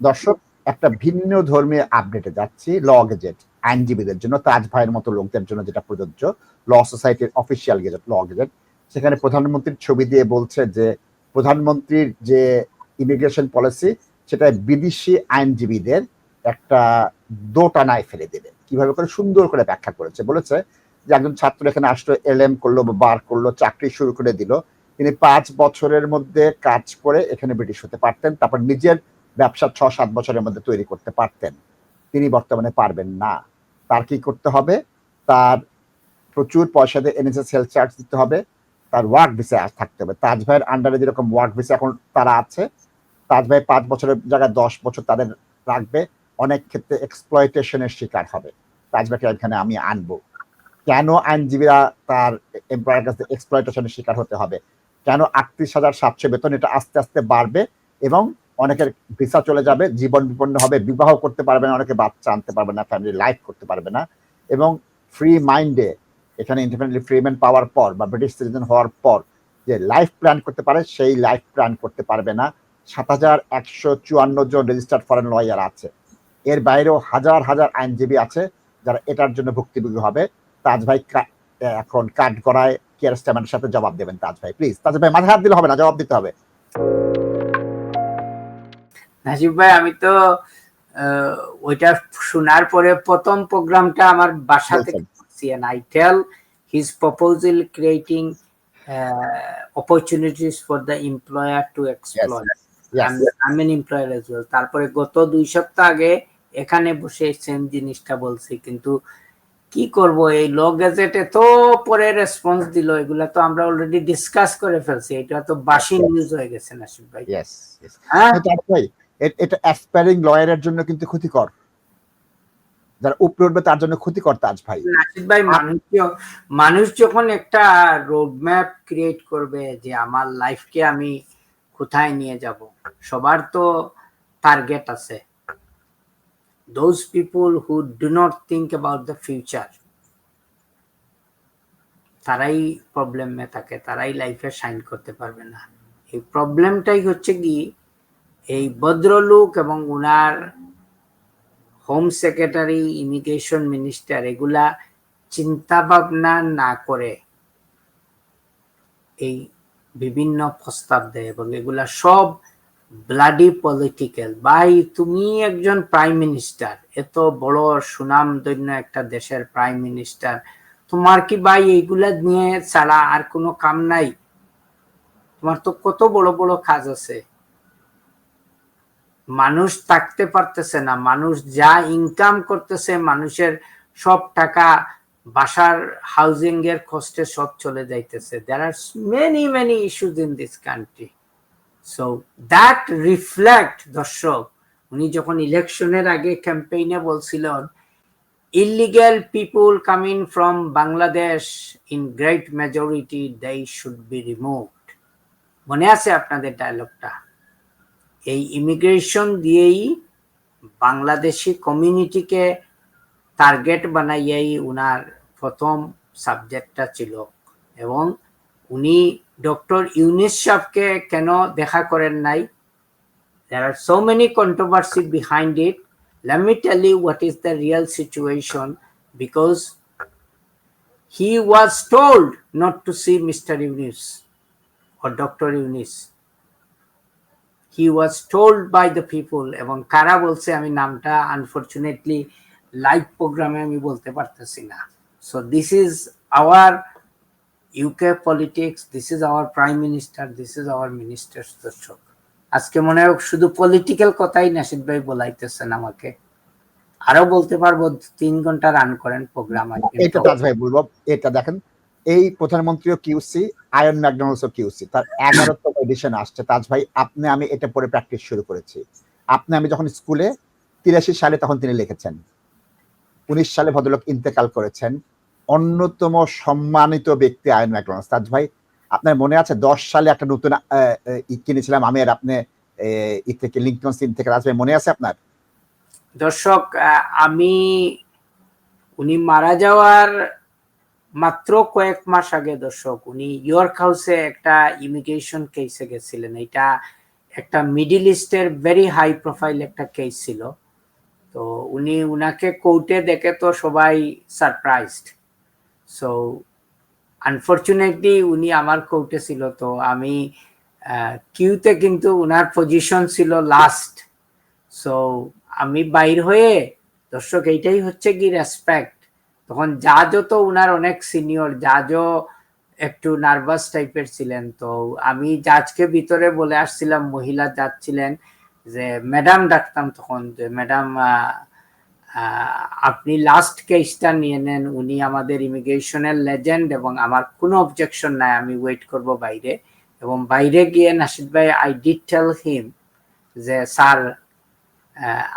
দর্শক, একটা ভিন্ন ধর্মীয় আপডেটে যাচ্ছি ল গেজেট আইনজীবীদের জন্য, তাজ ভাইয়ের মতো লোকদের জন্য যেটা প্রযোজ্য ল সোসাইটির অফিসিয়াল গেজেট ল গেজেট সেখানে প্রধানমন্ত্রীর ছবি দিয়ে বলছে যে, প্রধানমন্ত্রীর যে ইমিগ্রেশন পলিসি সেটা বিদেশি আইনজীবীদের একটা দোটানায় ফেলে দেবে। কীভাবে করে? সুন্দর করে ব্যাখ্যা করেছে। বলেছে যে, একজন ছাত্র এখানে আসলো এল এম করল বা বার করল, চাকরি শুরু করে দিল। তিনি পাঁচ বছরের মধ্যে কাজ করে এখানে ব্রিটিশ হতে পারতেন। তারপর নিজের ব্যবসা ছ, সাত বছরের মধ্যে তৈরি করতে পারতেন। তিনি বর্তমানে পারবেন না। তার কি করতে হবে? তার প্রচুর পয়সা দিয়ে এনএসএস হেলথ চার্জ দিতে হবে। তার ওয়ার্ক ভিসা থাকতে হবে। তাজ ভাইয়ের আন্ডারে যেরকম ওয়ার্ক ভিসা এখন তারা আছে, তাজ ভাই পাঁচ বছরের জায়গায় দশ বছর তাদের রাখবে। অনেক ক্ষেত্রে এক্সপ্লয়টেশনের শিকার হবে। তাজ ভাইকে এখানে আমি আনব। কেন আইনজীবীরা তার এমপ্লয়ের কাছে এক্সপ্লয়টেশনের শিকার হতে হবে? কেন আটত্রিশ হাজার সাতশো বেতন? এটা আস্তে আস্তে বাড়বে এবং অনেকের ভিসা চলে যাবে, জীবন বিপন্ন হবে, বিবাহ করতে পারবে না, অনেকে বাচ্চা আনতে পারবে না ফ্যামিলি লাইফ করতে পারবে না এবং ফ্রি মাইন্ডে এখানে ইন্ডিপেন্ডেন্ট ফ্রিমেন্ট পাওয়ার পর বা ব্রিটিশ সিটিজেন হওয়ার পর যে লাইফ প্ল্যান করতে পারে, সেই লাইফ প্ল্যান করতে পারবে না। সাত হাজার একশো চুয়ান্ন জন রেজিস্টার্ড ফরেন লয়ার আছে। এর বাইরেও হাজার হাজার আইনজীবী আছে যারা এটার জন্য ভুক্তভোগী হবে। তাজ ভাই এখন কাঠ গড়ায় কেয়ার স্ট্যামের সাথে জবাব দেবেন তাজ ভাই প্লিজ তাজ ভাই, মাথায় হাত দিলে হবে না, জবাব দিতে হবে। নাজিব ভাই আমি তো ওইটা শোনার পরে প্রথম প্রোগ্রামটা আমার বাসা থেকে করছি creating uh, opportunities for the employer to exploit. Yes. I'm, I'm an employer as well. তারপরে গত দুই সপ্তাহ আগে এখানে বসে সেম জিনিসটা বলছি কিন্তু কি করব এই ল গেজেটে তো পরে রেসপন্স দিল এগুলা তো আমরা অলরেডি ডিসকাস করে ফেলছি এটা তো বাসি নিউজ হয়ে গেছে নাসিব ভাই হ্যাঁ ভাই এ- এটা অ্যাসপায়ারিং লয়ারের জন্য কিন্তু ক্ষতিকর। যারা উপরে উঠবে তার জন্য ক্ষতিকর তাজ ভাই। ভাই মানুষ মানুষ যখন একটা রোডম্যাপ ক্রিয়েট করবে যে আমার লাইফকে আমি কোথায় নিয়ে যাব সবার তো টার্গেট আছে। Those people who do not think about the future তারাই প্রবলেমে থাকে তারাই লাইফে সাইন করতে পারবে না। এই প্রবলেমটাই হচ্ছে কি এই ভদ্রলোক এবং উনার হোম সেক্রেটারি, ইমিগ্রেশন মিনিস্টার, এগুলা চিন্তা ভাবনা না করে এই বিভিন্ন প্রস্তাব দেয় এবং এগুলা সব ব্লাডি পলিটিক্যাল ভাই, তুমি একজন প্রাইম মিনিস্টার এত বড় সুনামধন্য একটা দেশের প্রাইম মিনিস্টার তোমার কি ভাই এইগুলা নিয়ে ছাড়া আর কোনো কাম নাই? তোমার তো কত বড় বড় কাজ আছে। মানুষ থাকতে পারতেছে না, মানুষ যা ইনকাম করতেছে মানুষের সব টাকা বাসার হাউজিং এর কষ্টে সব চলে যাইতেছে। There are many many issues in this country so that reflect দর্শক, উনি যখন ইলেকশনের আগে ক্যাম্পেইনে বলছিলেন illegal people coming from Bangladesh in great majority they should be removed মনে আছে আপনাদের ডায়লগটা এই ইমিগ্রেশন দিয়েই বাংলাদেশি কমিউনিটিকে টার্গেট বানাইয়াই উনার প্রথম সাবজেক্টটা ছিল এবং উনি ডক্টর ইউনিস সাহকে কেন দেখা করেন নাই many controversy behind it let me tell you what is the real situation because he was told not to see mr Yunis or dr Yunis he was told by the people, এবং কারা বলছে, আমি নামটা unfortunately live প্রোগ্রামে আমি বলতে পারতেছি না। So this is our UK politics this is our prime minister this is our minister দর্শক। আজকে মনে হয় শুধু পলিটিক্যাল কথাই নাসিদ ভাই বলাইতেছেন আমাকে। আরও বলতে পারব, তিন ঘণ্টা রান করেন প্রোগ্রাম এটা ভাই বলব, এটা দেখেন এই প্রধানমন্ত্রীও কিউসি আয়ন ম্যাকডোনাল্ডসও কিউসি তার এগারোতম এডিশন আসছে। তাজ ভাই, আপনি, আমি এটা পরে প্র্যাকটিস শুরু করেছি। আপনি, আমি যখন স্কুলে তিরাশি সালে তখন তিনি লিখেছেন। উনিশ সালে ভদ্রলোক ইন্তেকাল করেছেন। অন্যতম সম্মানিত ব্যক্তি আয়ন ম্যাকডোনাল্ডস তাজ ভাই, আপনার মনে আছে দশ সালে একটা নতুন কিনেছিলাম আমি আর আপনি ই থেকে লিঙ্কন সিন থেকে রাজ ভাই, মনে আছে আপনার? দর্শক আমি, উনি মারা যাওয়ার মাত্র কয়েক মাস আগে দর্শক, উনি ইয়র্ক হাউসে একটা ইমিগ্রেশন কেসে গেছিলেন। এটা একটা মিডিল ইস্টের ভেরি হাই প্রোফাইল একটা কেস ছিল। তো উনি উনাকে কোর্টে দেখে তো সবাই সারপ্রাইজড সো আনফর্চুনেটলি উনি আমার কোর্টে ছিল, তো আমি কিউতে কিন্তু উনার পজিশন ছিল লাস্ট সো আমি বাইর হয়ে, দর্শক, এইটাই হচ্ছে কি রেসপেক্ট তখন জাজও তো উনার অনেক সিনিয়র জাজও একটু নার্ভাস টাইপের ছিলেন। তো আমি জাজকে ভিতরে বলে আসছিলাম, মহিলা জাজ ছিলেন যে ম্যাডাম ডাকতাম তখন যে ম্যাডাম আপনি লাস্ট কেসটা নিয়ে নেন। উনি আমাদের ইমিগ্রেশনের লেজেন্ড এবং আমার কোনো অবজেকশন নাই, আমি ওয়েট করব বাইরে। এবং বাইরে গিয়ে নাসিদ ভাই আই ডিড টেল হিম যে স্যার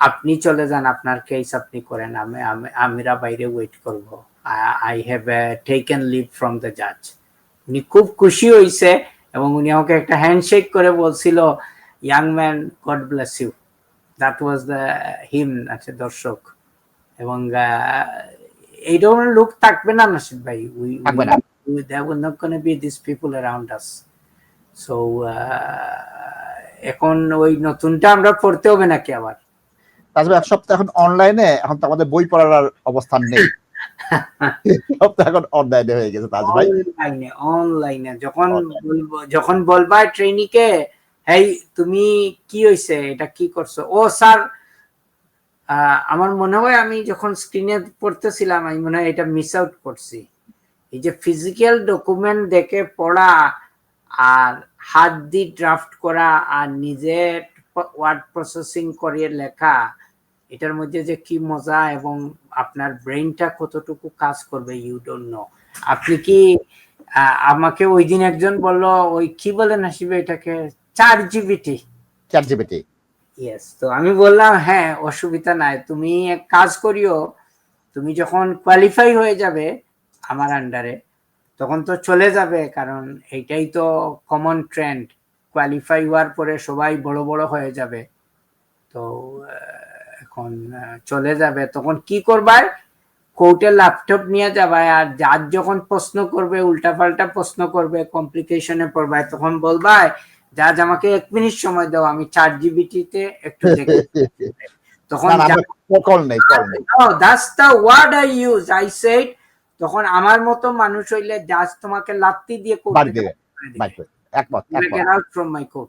আপনি চলে যান আপনার কেস আপনি করেন আমি আমি- আমিরা বাইরে ওয়েট করব। I have taken leave from the জাজ উনি খুব খুশি হয়েছে এবং উনি আমাকে একটা হ্যান্ডশেক করে বলছিল young man God bless you that was the him আছে দর্শক। এবং এই ধরনের লোক থাকবে না নাসিদ ভাই। We there will not to be these people around us. So এখন ওই নতুনটা আমরা পড়তে হবে নাকি আবার? ভাই এক সপ্তাহ এখন অনলাইনে এখন তো আমাদের বই পড়ার আর অবস্থান নেই। সপ্তাহ এখন অনলাইনে হয়ে গেছে তাজ ভাই। অনলাইনে অনলাইনে যখন. বলব যখন বলবা ট্রেনিকে হেই তুমি কি হইছে? এটা কি করছ? ও স্যার আমার মনে হয় আমি যখন স্ক্রিনে পড়তেছিলাম আমি মনে হয় এটা মিস আউট করছি। এই যে ফিজিক্যাল ডকুমেন্ট দেখে পড়া আর হাত দিয়ে ড্রাফট করা আর নিজে ওয়ার্ড প্রসেসিং করিয়ে লেখা এটার মধ্যে যে কি মজা এবং আপনার ব্রেনটা কতটুকু কাজ করবে ইউ ডোন্ট নো আপনি কি আমাকে ওই দিন একজন বলল ওই কি বলেন আসিবে এটাকে? চার জিবিটি চার জিপিটি ইয়েস তো আমি বললাম হ্যাঁ অসুবিধা নাই। তুমি এক কাজ করিও তুমি যখন কোয়ালিফাই হয়ে যাবে আমার আন্ডারে তখন তো চলে যাবে কারণ এইটাই তো কমন ট্রেন্ড কোয়ালিফাই হওয়ার পরে সবাই বড় বড় হয়ে যাবে। তো এখন চলে যাবে তখন কি করবার কোর্টে ল্যাপটপ নিয়ে যাবে আর যার যখন প্রশ্ন করবে উল্টাপাল্টা প্রশ্ন করবে কমপ্লিকেশনে পড়বে তখন বলবাই জাজ আমাকে এক মিনিট সময় দাও আমি চার জিবিটিতে একটু দেখি তখন that's the word I use I said তখন আমার মতো মানুষ হইলে জাজ তোমাকে লাত্তি দিয়ে কোর্ট দিবে। একমত You will একমত।